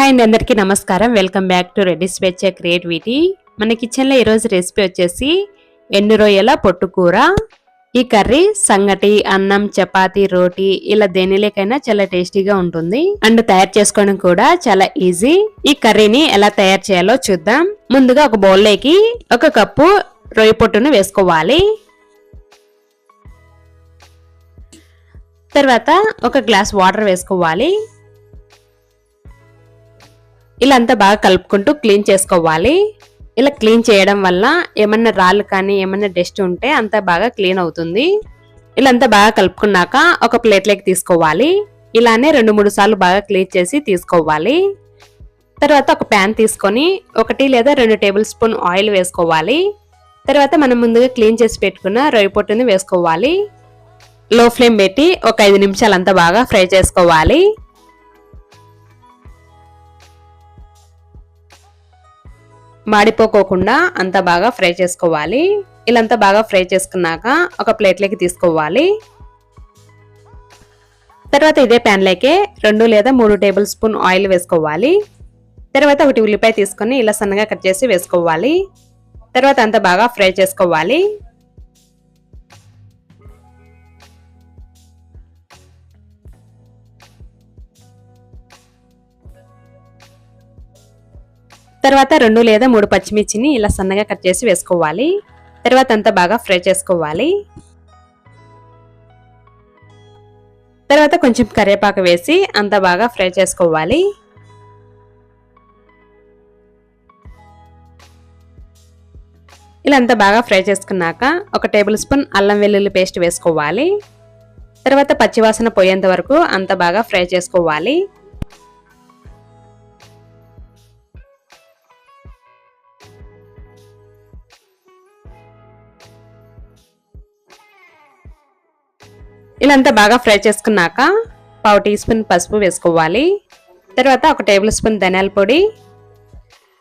Hi అండి అందరికీ నమస్కారం. Welcome back to ready Swechha creativity మన కిచెన్లో ఈరోజు రెసిపీ వచ్చేసి ఎండు రొయ్యల పొట్టుకూర ఈ కర్రీ సంగటి అన్నం చపాతీ రోటీ ఇలా దేనిలేకైనా చాలా టేస్టీగా ఉంటుంది. అండ్ తయారు చేసుకోవడం కూడా చాలా ఈజీ ఈ కర్రీని ఎలా తయారు చేయాలో చూద్దాం. ముందుగా ఒక బౌల్లోకి ఒక కప్పు రొయ్య పొట్టును వేసుకోవాలి. తర్వాత ఒక గ్లాస్ వాటర్ వేసుకోవాలి. ఇలా అంతా బాగా కలుపుకుంటూ క్లీన్ చేసుకోవాలి. ఇలా క్లీన్ చేయడం వల్ల ఏమన్నా రాళ్ళు కానీ ఏమన్నా డస్ట్ ఉంటే అంతా బాగా క్లీన్ అవుతుంది. ఇలా అంతా బాగా కలుపుకున్నాక ఒక ప్లేట్లోకి తీసుకోవాలి. ఇలానే రెండు మూడు సార్లు బాగా క్లీన్ చేసి తీసుకోవాలి. తర్వాత ఒక ప్యాన్ తీసుకొని ఒకటి లేదా రెండు టేబుల్ స్పూన్ ఆయిల్ వేసుకోవాలి. తర్వాత మనం ముందుగా క్లీన్ చేసి పెట్టుకున్న రొయ్య పొట్టుని వేసుకోవాలి. లో ఫ్లేమ్ పెట్టి ఒక ఐదు నిమిషాలు అంతా బాగా ఫ్రై చేసుకోవాలి. మాడిపోకోకుండా అంత బాగా ఫ్రై చేసుకోవాలి. ఇలాంతా బాగా ఫ్రై చేసుకున్నాక ఒక ప్లేట్లోకి తీసుకోవాలి. తర్వాత ఇదే ప్యాన్లోకే రెండు లేదా మూడు టేబుల్ స్పూన్ ఆయిల్ వేసుకోవాలి. తర్వాత ఒకటి ఉల్లిపాయ తీసుకొని ఇలా సన్నగా కట్ చేసి వేసుకోవాలి. తర్వాత అంత బాగా ఫ్రై చేసుకోవాలి. తర్వాత రెండు లేదా మూడు పచ్చిమిర్చిని ఇలా సన్నగా కట్ చేసి వేసుకోవాలి. తర్వాత అంతా బాగా ఫ్రై చేసుకోవాలి. తర్వాత కొంచెం కరివేపాకు వేసి అంతా బాగా ఫ్రై చేసుకోవాలి. ఇలా అంతా బాగా ఫ్రై చేసుకున్నాక ఒక టేబుల్ స్పూన్ అల్లం వెల్లుల్లి పేస్ట్ వేసుకోవాలి. తర్వాత పచ్చివాసన పోయేంత వరకు అంత బాగా ఫ్రై చేసుకోవాలి. ఇలాంతా బాగా ఫ్రై చేసుకున్నాక పావు టీ స్పూన్ పసుపు వేసుకోవాలి. తర్వాత ఒక టేబుల్ స్పూన్ ధనియాల పొడి.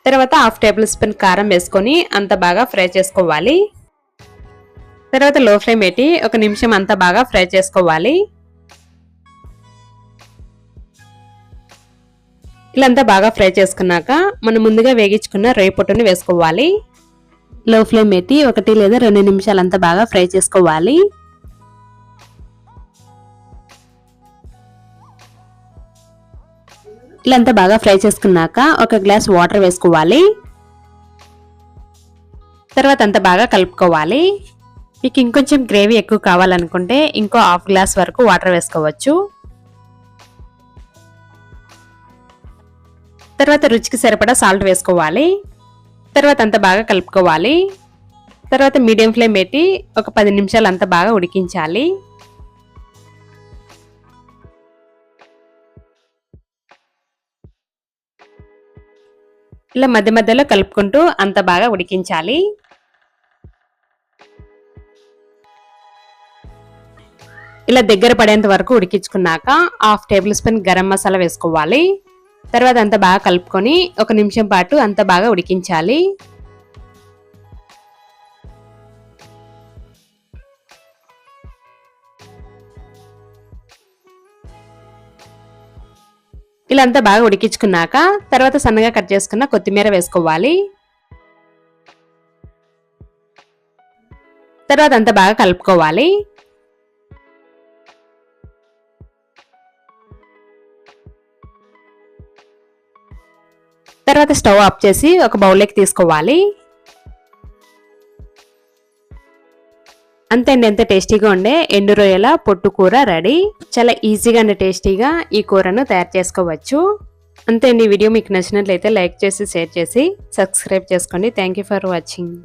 తర్వాత హాఫ్ టేబుల్ స్పూన్ కారం వేసుకొని అంత బాగా ఫ్రై చేసుకోవాలి. తర్వాత లో ఫ్లేమ్ పెట్టి ఒక నిమిషం అంతా బాగా ఫ్రై చేసుకోవాలి. ఇలాంతా బాగా ఫ్రై చేసుకున్నాక మనం ముందుగా వేగించుకున్న రొయ్య పొట్టును వేసుకోవాలి. లో ఫ్లేమ్ పెట్టి ఒకటి లేదా రెండు నిమిషాలు అంతా బాగా ఫ్రై చేసుకోవాలి. ఇలా అంతా బాగా ఫ్రై చేసుకున్నాక ఒక గ్లాస్ వాటర్ వేసుకోవాలి. తర్వాత అంతా బాగా కలుపుకోవాలి. మీకు ఇంకొంచెం గ్రేవీ ఎక్కువ కావాలనుకుంటే ఇంకో హాఫ్ గ్లాస్ వరకు వాటర్ వేసుకోవచ్చు. తర్వాత రుచికి సరిపడా సాల్ట్ వేసుకోవాలి. తర్వాత అంతా బాగా కలుపుకోవాలి. తర్వాత మీడియం ఫ్లేమ్ పెట్టి ఒక పది నిమిషాలు అంతా బాగా ఉడికించాలి. ఇలా మధ్య మధ్యలో కలుపుకుంటూ అంత బాగా ఉడికించాలి. ఇలా దగ్గర పడేంత వరకు ఉడికించుకున్నాక half table spoon garam masala వేసుకోవాలి. తర్వాత అంత బాగా కలుపుకొని ఒక నిమిషం పాటు అంత బాగా ఉడికించాలి. నీళ్ళంతా అంతా బాగా ఉడికించుకున్నాక తర్వాత సన్నగా కట్ చేసుకున్న కొత్తిమీర వేసుకోవాలి. తర్వాత అంతా బాగా కలుపుకోవాలి. తర్వాత స్టవ్ ఆఫ్ చేసి ఒక బౌల్లోకి తీసుకోవాలి. అంతే అండి ఎంత టేస్టీగా ఉండే ఎండు రొయ్యల పొట్టు కూర రెడీ. చాలా ఈజీగా అండ్ టేస్టీగా ఈ కూరను తయారు చేసుకోవచ్చు. అంతే అండి వీడియో మీకు నచ్చినట్లయితే లైక్ చేసి షేర్ చేసి సబ్స్క్రైబ్ చేసుకోండి. Thank for watching